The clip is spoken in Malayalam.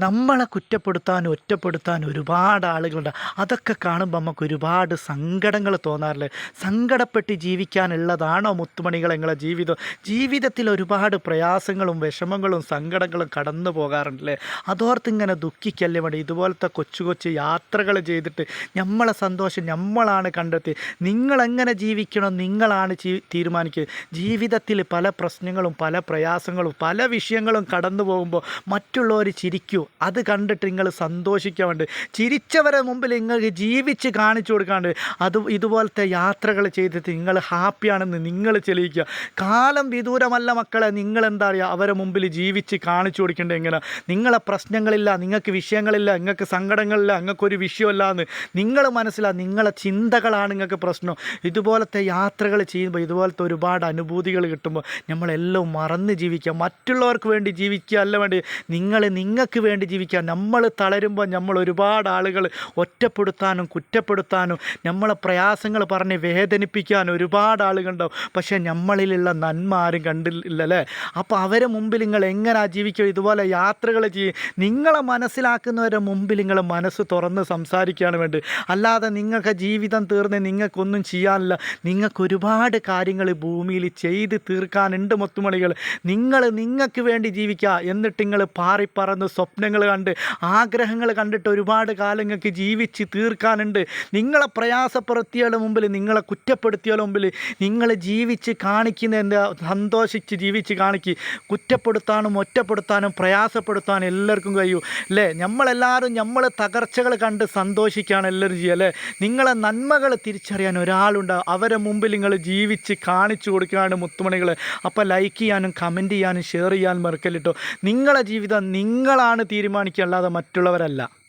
നമ്മളെ കുറ്റപ്പെടുത്താൻ ഒറ്റപ്പെടുത്താൻ ഒരുപാട് ആളുകളുണ്ട്. അതൊക്കെ കാണുമ്പോൾ നമുക്ക് ഒരുപാട് സങ്കടങ്ങൾ തോന്നാറില്ലേ? സങ്കടപ്പെട്ട് ജീവിക്കാനുള്ളതാണോ മുത്തുമണികൾ നിങ്ങളെ ജീവിതം? ജീവിതത്തിൽ ഒരുപാട് പ്രയാസങ്ങളും വിഷമങ്ങളും സങ്കടങ്ങളും കടന്നു പോകാറുണ്ടല്ലേ? അതോർത്ത് ഇങ്ങനെ ദുഃഖിക്കല്ലേ വേണ്ടി ഇതുപോലത്തെ കൊച്ചു കൊച്ചു യാത്രകൾ ചെയ്തിട്ട് നമ്മളെ സന്തോഷം നമ്മളാണ് കണ്ടെത്തി. നിങ്ങളെങ്ങനെ ജീവിക്കണം? നിങ്ങളാണ് തീരുമാനിക്കുക. ജീവിതത്തിൽ പല പ്രശ്നങ്ങളും പല പ്രയാസങ്ങളും പല വിഷയങ്ങളും കടന്നു പോകുമ്പോൾ മറ്റുള്ളവർ ചിരിക്കൂ? അത് കണ്ടിട്ട് നിങ്ങൾ സന്തോഷിക്കാൻ വേണ്ടി ചിരിച്ചവരെ മുമ്പിൽ നിങ്ങൾക്ക് ജീവിച്ച് കാണിച്ചു കൊടുക്കാണ്ട് അത് ഇതുപോലത്തെ യാത്രകൾ ചെയ്തിട്ട് നിങ്ങൾ ഹാപ്പിയാണെന്ന് നിങ്ങൾ ചെലിയിക്കുക കാലം വിദൂരമല്ല മക്കളെ നിങ്ങൾ എന്താ പറയുക അവരെ മുമ്പിൽ ജീവിച്ച് കാണിച്ചു കൊടുക്കേണ്ടത് എങ്ങനെ? നിങ്ങളെ പ്രശ്നങ്ങളില്ല നിങ്ങൾക്ക് വിഷയങ്ങളില്ല നിങ്ങൾക്ക് സങ്കടങ്ങളില്ല നിങ്ങൾക്കൊരു വിഷയമല്ല എന്ന് നിങ്ങൾ മനസ്സിലാ. നിങ്ങളെ ചിന്തകളാണ് നിങ്ങൾക്ക് പ്രശ്നം. ഇതുപോലത്തെ യാത്രകൾ ചെയ്യുമ്പോൾ ഇതുപോലത്തെ ഒരുപാട് അനുഭൂതികൾ കിട്ടുമ്പോൾ നമ്മളെല്ലാം മറന്ന് ജീവിക്കുക. മറ്റുള്ളവർക്ക് വേണ്ടി ജീവിക്കുക അല്ല വേണ്ടി നിങ്ങൾ നിങ്ങൾക്ക് വേണ്ടി ജീവിക്കുക. നമ്മൾ തളരുമ്പോൾ നമ്മൾ ഒരുപാട് ആളുകൾ ഒറ്റപ്പെടുത്താനും കുറ്റപ്പെടുത്താനും നമ്മളെ പ്രയാസങ്ങൾ പറഞ്ഞ് വേദനിപ്പിക്കാനും ഒരുപാട് ആളുകളുണ്ടാവും. പക്ഷേ നമ്മളിലുള്ള നന്മ ആരും കണ്ടില്ലല്ലേ? അപ്പോൾ അവരെ മുമ്പിൽ നിങ്ങൾ എങ്ങനെ ജീവിക്കുക? ഇതുപോലെ യാത്രകൾ ചെയ്യും. നിങ്ങളെ മനസ്സിലാക്കുന്നവരെ മുമ്പിൽ നിങ്ങൾ മനസ്സ് തുറന്ന് സംസാരിക്കുകയാണ് വേണ്ടി അല്ലാതെ നിങ്ങൾക്ക് ജീവിതം തീർന്ന് നിങ്ങൾക്കൊന്നും ചെയ്യാനില്ല. നിങ്ങൾക്ക് ഒരുപാട് കാര്യങ്ങൾ ഭൂമിയിൽ ചെയ്ത് തീർക്കാനുണ്ട് മുത്തുമണികൾ. നിങ്ങൾ നിങ്ങൾക്ക് വേണ്ടി ജീവിക്കുക. എന്നിട്ട് നിങ്ങൾ പാറിപ്പറന്ന് സ്വപ്നങ്ങൾ കണ്ട് ആഗ്രഹങ്ങൾ കണ്ടിട്ട് ഒരുപാട് കാലങ്ങൾക്ക് ജീവിച്ച് തീർക്കാനുണ്ട്. നിങ്ങളെ പ്രയാസപ്പെടുത്തിയാലും മുമ്പിൽ നിങ്ങളെ കുറ്റപ്പെടുത്തിയാലും മുമ്പിൽ നിങ്ങൾ ജീവിച്ച് കാണിക്കുന്ന എന്താ സന്തോഷിച്ച് ജീവിച്ച് കാണിക്കുക കുറ്റപ്പെടുത്താനും ഒറ്റപ്പെടുത്താനും പ്രയാസപ്പെടുത്താനും എല്ലാവർക്കും കഴിയൂ. അല്ലേ? നമ്മളെല്ലാവരും നമ്മൾ തകർച്ചകൾ കണ്ട് സന്തോഷിക്കുകയാണ് എല്ലാവരും ചെയ്യുക അല്ലേ? നിങ്ങളെ നന്മകൾ തിരിച്ചറിയാൻ ഒരാളുണ്ടാവും അവരെ മുമ്പിൽ നിങ്ങൾ ജീവിച്ച് കാണിച്ചു കൊടുക്കുകയാണ് മുത്തുമണികൾ അപ്പോൾ ലൈക്ക് ചെയ്യാനും കമന്റ് ചെയ്യാനും ഷെയർ ചെയ്യാനും മറക്കല്ലിട്ടോ. നിങ്ങളെ ജീവിതം നിങ്ങളാണ് തീരുമാനിക്കുക അല്ലാതെ മറ്റുള്ളവരല്ല.